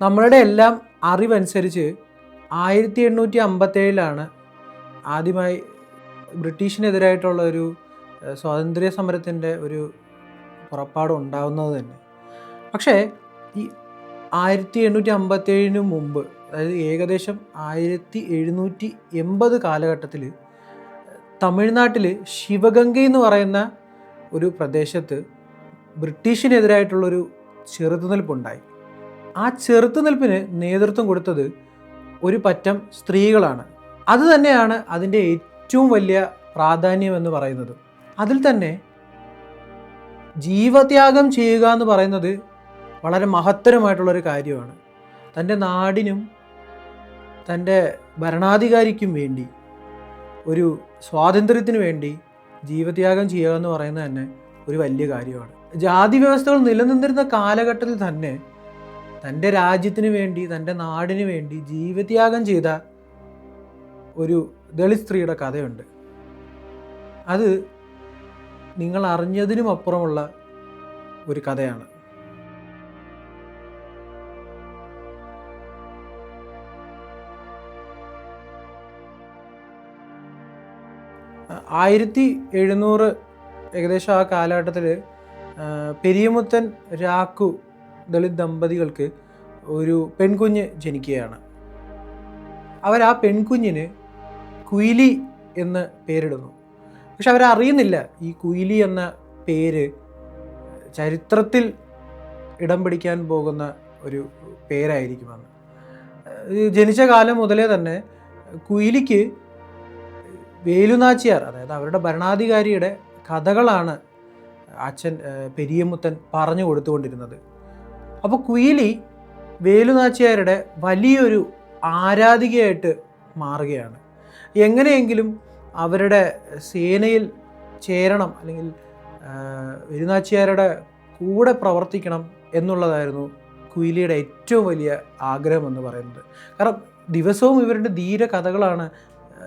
നമ്മളുടെ എല്ലാം അറിവനുസരിച്ച് ആയിരത്തി എണ്ണൂറ്റി അമ്പത്തേഴിലാണ് ആദ്യമായി ബ്രിട്ടീഷിനെതിരായിട്ടുള്ള ഒരു സ്വാതന്ത്ര്യ സമരത്തിന്റെ ഒരു പുറപ്പാട് ഉണ്ടാവുന്നത് തന്നെ. പക്ഷേ ഈ ആയിരത്തി എണ്ണൂറ്റി അമ്പത്തേഴിന് മുമ്പ് അതായത് ഏകദേശം ആയിരത്തി എഴുന്നൂറ്റി എൺപത് കാലഘട്ടത്തിൽ തമിഴ്നാട്ടിൽ ശിവഗംഗ എന്ന് പറയുന്ന ഒരു പ്രദേശത്ത് ബ്രിട്ടീഷിനെതിരായിട്ടുള്ളൊരു ചെറുത്തുനിൽപ്പുണ്ടായി. ആ ചെറുത്തുനിൽപ്പിന് നേതൃത്വം കൊടുത്തത് ഒരു പറ്റം സ്ത്രീകളാണ്. അത് തന്നെയാണ് അതിന്റെ ഏറ്റവും വലിയ പ്രാധാന്യം എന്ന് പറയുന്നത്. അതിൽ തന്നെ ജീവത്യാഗം ചെയ്യുക എന്ന് പറയുന്നത് വളരെ മഹത്തരമായിട്ടുള്ളൊരു കാര്യമാണ്. തന്റെ നാടിനും തന്റെ ഭരണാധികാരിക്കും വേണ്ടി ഒരു സ്വാതന്ത്ര്യത്തിന് വേണ്ടി ജീവത്യാഗം ചെയ്യുക എന്ന് പറയുന്നത് തന്നെ ഒരു വലിയ കാര്യമാണ്. ജാതി വ്യവസ്ഥകൾ നിലനിന്നിരുന്ന കാലഘട്ടത്തിൽ തന്നെ തന്റെ രാജ്യത്തിന് വേണ്ടി തന്റെ നാടിന് വേണ്ടി ജീവത്യാഗം ചെയ്ത ഒരു ദളിത് സ്ത്രീയുടെ കഥയുണ്ട്. അത് നിങ്ങൾ അറിഞ്ഞതിനും അപ്പുറമുള്ള ഒരു കഥയാണ്. ആയിരത്തി എഴുന്നൂറ് ഏകദേശം ആ കാലഘട്ടത്തിൽ പെരിയമുത്തൻ രാക്കു ദളിത് ദമ്പതികൾക്ക് ഒരു പെൺകുഞ്ഞ് ജനിക്കുകയാണ്. അവർ ആ പെൺകുഞ്ഞിന് കുയിലി എന്ന് പേരിടുന്നു. പക്ഷെ അവരറിയുന്നില്ല ഈ കുയിലി എന്ന പേര് ചരിത്രത്തിൽ ഇടം പിടിക്കാൻ പോകുന്ന ഒരു പേരായിരിക്കുമെന്ന്. ജനിച്ച കാലം മുതലേ തന്നെ കുയിലിക്ക് വേലുനാച്ചിയാർ അതായത് അവരുടെ ഭരണാധികാരിയുടെ കഥകളാണ് അച്ഛൻ പെരിയമുത്തൻ പറഞ്ഞു കൊടുത്തുകൊണ്ടിരുന്നത്. അപ്പോൾ കുയിലി വേലുനാച്ചിയാരുടെ വലിയൊരു ആരാധികയായിട്ട് മാറുകയാണ്. എങ്ങനെയെങ്കിലും അവരുടെ സേനയിൽ ചേരണം അല്ലെങ്കിൽ വേലുനാച്ചിയാരുടെ കൂടെ പ്രവർത്തിക്കണം എന്നുള്ളതായിരുന്നു കുയിലിയുടെ ഏറ്റവും വലിയ ആഗ്രഹം എന്ന് പറയുന്നത്. കാരണം ദിവസവും ഇവരുടെ ധീര കഥകളാണ്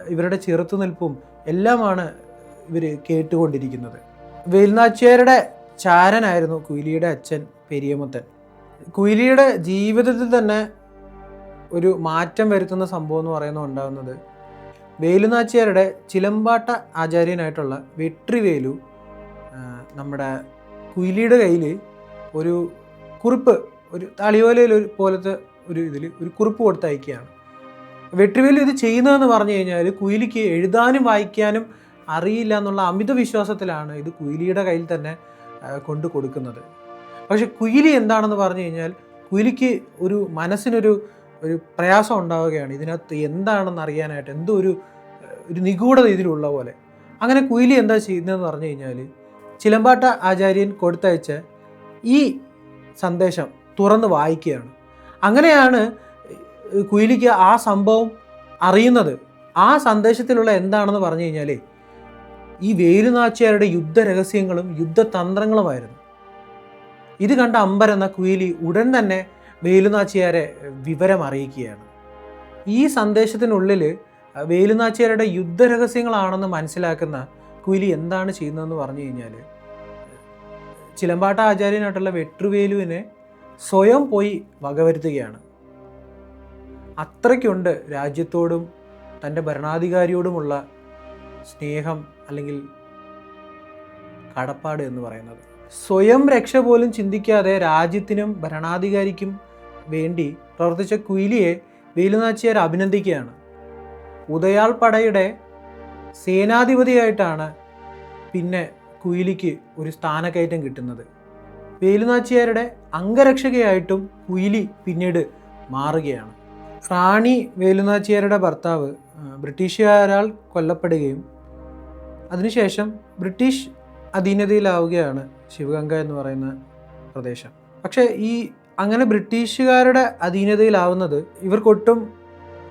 ഇവരുടെ ചെറുത്തുനിൽപ്പും എല്ലാമാണ് ഇവർ കേട്ടുകൊണ്ടിരിക്കുന്നത്. വേലുനാച്ചിയാരുടെ ചാരനായിരുന്നു കുയിലിയുടെ അച്ഛൻ പെരിയമുത്തൻ. കുയിലിയുടെ ജീവിതത്തിൽ തന്നെ ഒരു മാറ്റം വരുത്തുന്ന സംഭവം എന്ന് പറയുന്നത് ഉണ്ടാകുന്നത്. വേലുനാച്ചിയാരുടെ ചിലമ്പാട്ട ആചാര്യനായിട്ടുള്ള വെട്രിവേലു നമ്മുടെ കുയിലിയുടെ കയ്യിൽ ഒരു കുറിപ്പ് ഒരു തളിയോലയിൽ ഒരു പോലത്തെ ഒരു ഇതിൽ ഒരു കുറിപ്പ് കൊടുത്തയക്കുകയാണ്. വെട്രിവേലു ഇത് ചെയ്യുന്നതെന്ന് പറഞ്ഞു കഴിഞ്ഞാൽ കുയിലിക്ക് എഴുതാനും വായിക്കാനും അറിയില്ല എന്നുള്ള അമിത വിശ്വാസത്തിലാണ് ഇത് കുയിലിയുടെ കയ്യിൽ തന്നെ കൊണ്ടു കൊടുക്കുന്നത്. പക്ഷെ കുയിലി എന്താണെന്ന് പറഞ്ഞു കഴിഞ്ഞാൽ കുയിലിക്ക് ഒരു മനസ്സിനൊരു ഒരു പ്രയാസം ഉണ്ടാവുകയാണ്. ഇതിനകത്ത് എന്താണെന്ന് അറിയാനായിട്ട് എന്തോ ഒരു ഒരു നിഗൂഢത ഇതിലുള്ള പോലെ. അങ്ങനെ കുയിലി എന്താ ചെയ്യുന്നതെന്ന് പറഞ്ഞു കഴിഞ്ഞാൽ ചിലമ്പാട്ട ആചാര്യൻ കൊടുത്തയച്ച ഈ സന്ദേശം തുറന്ന് വായിക്കുകയാണ്. അങ്ങനെയാണ് കുയിലിക്ക് ആ സംഭവം അറിയുന്നത്. ആ സന്ദേശത്തിലുള്ള എന്താണെന്ന് പറഞ്ഞു കഴിഞ്ഞാൽ ഈ വേലുനാച്ചിയാരുടെ യുദ്ധരഹസ്യങ്ങളും യുദ്ധതന്ത്രങ്ങളുമായിരുന്നു. ഇത് കണ്ട അമ്പർ എന്ന കുയിലി ഉടൻ തന്നെ വേലുനാച്ചിയാരെ വിവരം അറിയിക്കുകയാണ്. ഈ സന്ദേശത്തിനുള്ളിൽ വേലുനാച്ചിയാരുടെ യുദ്ധരഹസ്യങ്ങളാണെന്ന് മനസ്സിലാക്കുന്ന കുയിലി എന്താണ് ചെയ്യുന്നതെന്ന് പറഞ്ഞു കഴിഞ്ഞാൽ ചിലമ്പാട്ട ആചാര്യനായിട്ടുള്ള വെട്ടുവേലുവിനെ സ്വയം പോയി വകവരുത്തുകയാണ്. അത്രയ്ക്കുണ്ട് രാജ്യത്തോടും തന്റെ ഭരണാധികാരിയോടുമുള്ള സ്നേഹം അല്ലെങ്കിൽ കടപ്പാട് എന്ന് പറയുന്നത്. സ്വയം രക്ഷ പോലും ചിന്തിക്കാതെ രാജ്യത്തിനും ഭരണാധികാരിക്കും വേണ്ടി പ്രവർത്തിച്ച കുയിലിയെ വേലുനാച്ചിയാർ അഭിനന്ദിക്കുകയാണ്. ഉദയാൾ പടയുടെ സേനാധിപതിയായിട്ടാണ് പിന്നെ കുയിലിക്ക് ഒരു സ്ഥാനക്കയറ്റം കിട്ടുന്നത്. വേലുനാച്ചിയാരുടെ അംഗരക്ഷകയായിട്ടും കുയിലി പിന്നീട് മാറുകയാണ്. റാണി വേലുനാച്ചിയാരുടെ ഭർത്താവ് ബ്രിട്ടീഷുകാരാൽ കൊല്ലപ്പെടുകയും അതിനുശേഷം ബ്രിട്ടീഷ് അധീനതയിലാവുകയാണ് ശിവഗംഗ എന്ന് പറയുന്ന പ്രദേശം. പക്ഷേ ഈ അങ്ങനെ ബ്രിട്ടീഷുകാരുടെ അധീനതയിലാവുന്നത് ഇവർക്കൊട്ടും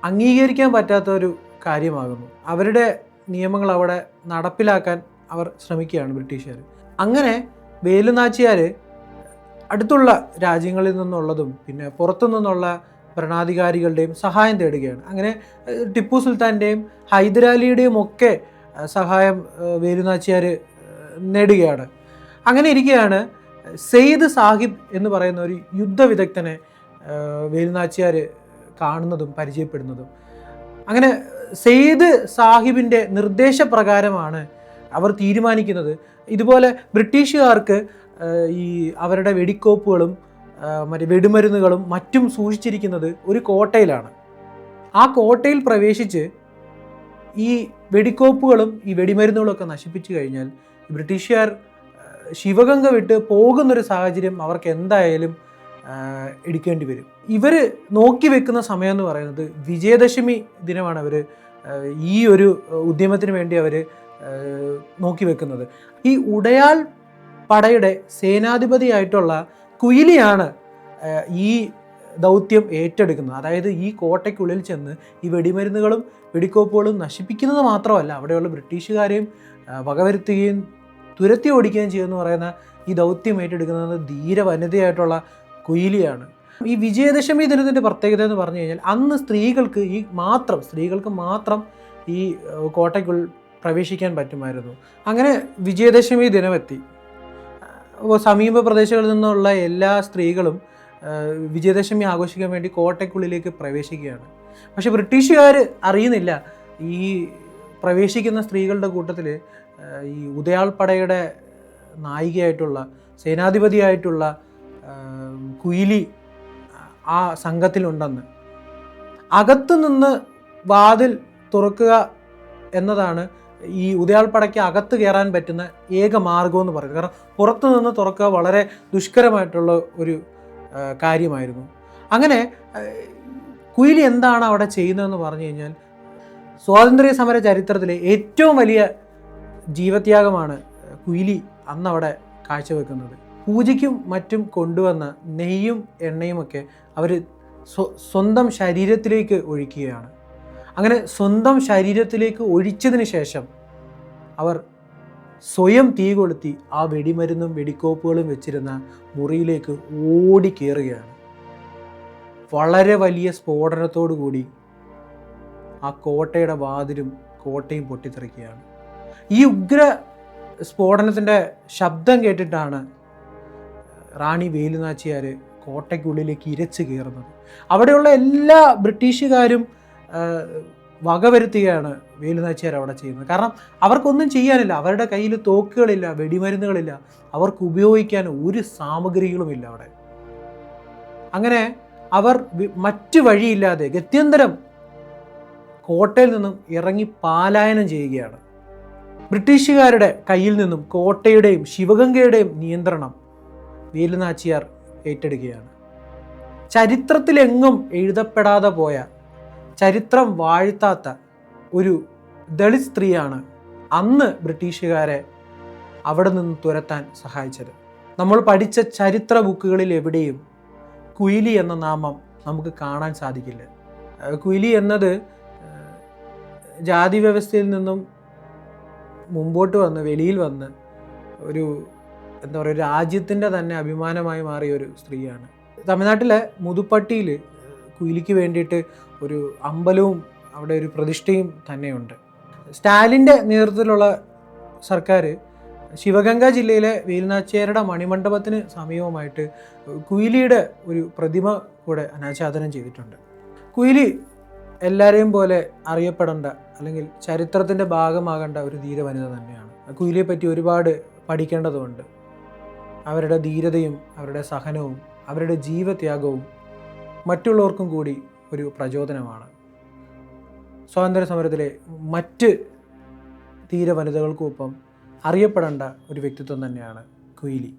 അംഗീകരിക്കാൻ പറ്റാത്ത ഒരു കാര്യമാകുന്നു. അവരുടെ നിയമങ്ങൾ അവിടെ നടപ്പിലാക്കാൻ അവർ ശ്രമിക്കുകയാണ് ബ്രിട്ടീഷുകാർ. അങ്ങനെ വേലുനാച്ചിയാർ അടുത്തുള്ള രാജ്യങ്ങളിൽ നിന്നുള്ളതും പിന്നെ പുറത്തു നിന്നുള്ള ഭരണാധികാരികളുടെയും സഹായം തേടുകയാണ്. അങ്ങനെ ടിപ്പു സുൽത്താന്റെയും ഹൈദരാലിയുടെയും ഒക്കെ സഹായം വേലുനാച്ചിയാർ നേടുകയാണ്. അങ്ങനെ ഇരിക്കുകയാണ് സെയ്ദ് സാഹിബ് എന്ന് പറയുന്ന ഒരു യുദ്ധ വിദഗ്ധനെ വേലുനാച്ചിയാർ കാണുന്നതും പരിചയപ്പെടുന്നതും. അങ്ങനെ സെയ്ദ് സാഹിബിന്റെ നിർദ്ദേശപ്രകാരമാണ് അവർ തീരുമാനിക്കുന്നത്. ഇതുപോലെ ബ്രിട്ടീഷുകാർക്ക് ഈ അവരുടെ വെടിക്കോപ്പുകളും മറ്റേ വെടിമരുന്നുകളും മറ്റും സൂക്ഷിച്ചിരിക്കുന്നത് ഒരു കോട്ടയിലാണ്. ആ കോട്ടയിൽ പ്രവേശിച്ച് ഈ വെടിക്കോപ്പുകളും ഈ വെടിമരുന്നുകളൊക്കെ നശിപ്പിച്ചു കഴിഞ്ഞാൽ ബ്രിട്ടീഷുകാർ ശിവഗംഗ വിട്ട് പോകുന്നൊരു സാഹചര്യം അവർക്ക് എന്തായാലും എടുക്കേണ്ടി വരും. ഇവർ നോക്കി വെക്കുന്ന സമയം എന്ന് പറയുന്നത് വിജയദശമി ദിനമാണ് അവർ ഈ ഒരു ഉദ്യമത്തിന് വേണ്ടി അവർ നോക്കി വെക്കുന്നത്. ഈ ഉടയാൾ പടയുടെ സേനാധിപതിയായിട്ടുള്ള കുയിലിയാണ് ഈ ദൗത്യം ഏറ്റെടുക്കുന്നത്. അതായത് ഈ കോട്ടയ്ക്കുള്ളിൽ ചെന്ന് ഈ വെടിമരുന്നുകളും വെടിക്കോപ്പുകളും നശിപ്പിക്കുന്നത് മാത്രമല്ല അവിടെയുള്ള ബ്രിട്ടീഷുകാരെയും വകവരുത്തുകയും തുരത്തി ഓടിക്കുകയും ചെയ്യുമെന്ന് പറയുന്ന ഈ ദൗത്യം ഏറ്റെടുക്കുന്നത് ധീര വനിതയായിട്ടുള്ള കുയിലിയാണ്. ഈ വിജയദശമി ദിനത്തിന്റെ പ്രത്യേകത എന്ന് പറഞ്ഞു കഴിഞ്ഞാൽ അന്ന് സ്ത്രീകൾക്ക് ഈ മാത്രം സ്ത്രീകൾക്ക് മാത്രം ഈ കോട്ടയ്ക്കുള്ളിൽ പ്രവേശിക്കാൻ പറ്റുമായിരുന്നു. അങ്ങനെ വിജയദശമി ദിനമെത്തി. സമീപ പ്രദേശങ്ങളിൽ നിന്നുള്ള എല്ലാ സ്ത്രീകളും വിജയദശമി ആഘോഷിക്കാൻ വേണ്ടി കോട്ടയ്ക്കുള്ളിലേക്ക് പ്രവേശിക്കുകയാണ്. പക്ഷേ ബ്രിട്ടീഷുകാർ അറിയുന്നില്ല ഈ പ്രവേശിക്കുന്ന സ്ത്രീകളുടെ കൂട്ടത്തിൽ ഈ ഉദയാൾപ്പടയുടെ നായികയായിട്ടുള്ള സേനാധിപതിയായിട്ടുള്ള കുയിലി ആ സംഘത്തിലുണ്ടെന്ന്. അകത്തു നിന്ന് വാതിൽ തുറക്കുക എന്നതാണ് ഈ ഉദയാൾപ്പടയ്ക്ക് അകത്ത് കയറാൻ പറ്റുന്ന ഏക മാർഗം എന്ന് പറയുന്നത്. കാരണം പുറത്തു നിന്ന് തുറക്കുക വളരെ ദുഷ്കരമായിട്ടുള്ള ഒരു കാര്യമായിരുന്നു. അങ്ങനെ കുയിലി എന്താണ് അവിടെ ചെയ്യുന്നതെന്ന് പറഞ്ഞു കഴിഞ്ഞാൽ സ്വാതന്ത്ര്യ സമര ചരിത്രത്തിലെ ഏറ്റവും വലിയ ജീവത്യാഗമാണ് കുയിലി അന്നവിടെ കാഴ്ചവെക്കുന്നത്. പൂജയ്ക്കും മറ്റും കൊണ്ടുവന്ന നെയ്യും എണ്ണയുമൊക്കെ അവർ സ്വന്തം ശരീരത്തിലേക്ക് ഒഴിക്കുകയാണ്. അങ്ങനെ സ്വന്തം ശരീരത്തിലേക്ക് ഒഴിച്ചതിന് ശേഷം അവർ സ്വയം തീ കൊളുത്തി ആ വെടിമരുന്നും വെടിക്കോപ്പുകളും വെച്ചിരുന്ന മുറിയിലേക്ക് ഓടി കയറുകയാണ് വളരെ വലിയ സ്ഫോടനത്തോടു കൂടി ആ കോട്ടയുടെ വാതിലും കോട്ടയും പൊട്ടിത്തെറിക്കുകയാണ്. ഈ ഉഗ്ര സ്ഫോടനത്തിന്റെ ശബ്ദം കേട്ടിട്ടാണ് റാണി വേലുനാച്ചിയാർ കോട്ടയ്ക്കുള്ളിലേക്ക് ഇരച്ച് കയറുന്നത്. അവിടെയുള്ള എല്ലാ ബ്രിട്ടീഷുകാരും വകവരുത്തുകയാണ് വേലുനാച്ചിയാർ അവിടെ ചെയ്യുന്നത്. കാരണം അവർക്കൊന്നും ചെയ്യാനില്ല. അവരുടെ കയ്യിൽ തോക്കുകളില്ല വെടിമരുന്നുകളില്ല. അവർക്ക് ഉപയോഗിക്കാൻ ഒരു സാമഗ്രികളുമില്ല അവിടെ. അങ്ങനെ അവർ മറ്റു വഴിയില്ലാതെ ഗത്യന്തരം കോട്ടയിൽ നിന്നും ഇറങ്ങി പാലായനം ചെയ്യുകയാണ്. ബ്രിട്ടീഷുകാരുടെ കയ്യിൽ നിന്നും കോട്ടയുടെയും ശിവഗംഗയുടെയും നിയന്ത്രണം വേലുനാച്ചിയാർ ഏറ്റെടുക്കുകയാണ്. ചരിത്രത്തിലെങ്ങും എഴുതപ്പെടാതെ പോയ ചരിത്രം വാഴ്ത്താത്ത ഒരു ദളിത് സ്ത്രീയാണ് അന്ന് ബ്രിട്ടീഷുകാരെ അവിടെ നിന്ന് തുരത്താൻ സഹായിച്ചത്. നമ്മൾ പഠിച്ച ചരിത്ര ബുക്കുകളിൽ എവിടെയും കുയിലി എന്ന നാമം നമുക്ക് കാണാൻ സാധിക്കില്ല. കുയിലി എന്നത് ജാതി വ്യവസ്ഥയിൽ നിന്നും മുമ്പോട്ട് വന്ന് വെളിയിൽ വന്ന് ഒരു എന്താ പറയുക രാജ്യത്തിന്റെ തന്നെ അഭിമാനമായി മാറിയ ഒരു സ്ത്രീയാണ്. തമിഴ്നാട്ടിലെ മുതുപ്പട്ടിയിൽ കുയിലിക്ക് വേണ്ടിയിട്ട് ഒരു അമ്പലവും അവിടെ ഒരു പ്രതിഷ്ഠയും തന്നെയുണ്ട്. സ്റ്റാലിന്റെ നേതൃത്വത്തിലുള്ള സർക്കാർ ശിവഗംഗ ജില്ലയിലെ വേലുനാച്ചിയാരുടെ മണിമണ്ഡപത്തിന് സമീപമായിട്ട് കുയിലിയുടെ ഒരു പ്രതിമ കൂടെ അനാച്ഛാദനം ചെയ്തിട്ടുണ്ട്. കുയിലി എല്ലാവരെയും പോലെ അറിയപ്പെടേണ്ട അല്ലെങ്കിൽ ചരിത്രത്തിന്റെ ഭാഗമാകേണ്ട ഒരു ധീര വനിത തന്നെയാണ്. കുയിലിയെ പറ്റി ഒരുപാട് പഠിക്കേണ്ടതുണ്ട്. അവരുടെ ധീരതയും അവരുടെ സഹനവും അവരുടെ ജീവത്യാഗവും മറ്റുള്ളവർക്കും കൂടി ഒരു പ്രചോദനമാണ്. സ്വാതന്ത്ര്യ സമരത്തിലെ മറ്റ് ധീര വനിതകൾക്കൊപ്പം അറിയപ്പെടേണ്ട ഒരു വ്യക്തിത്വം തന്നെയാണ് കുയിലി.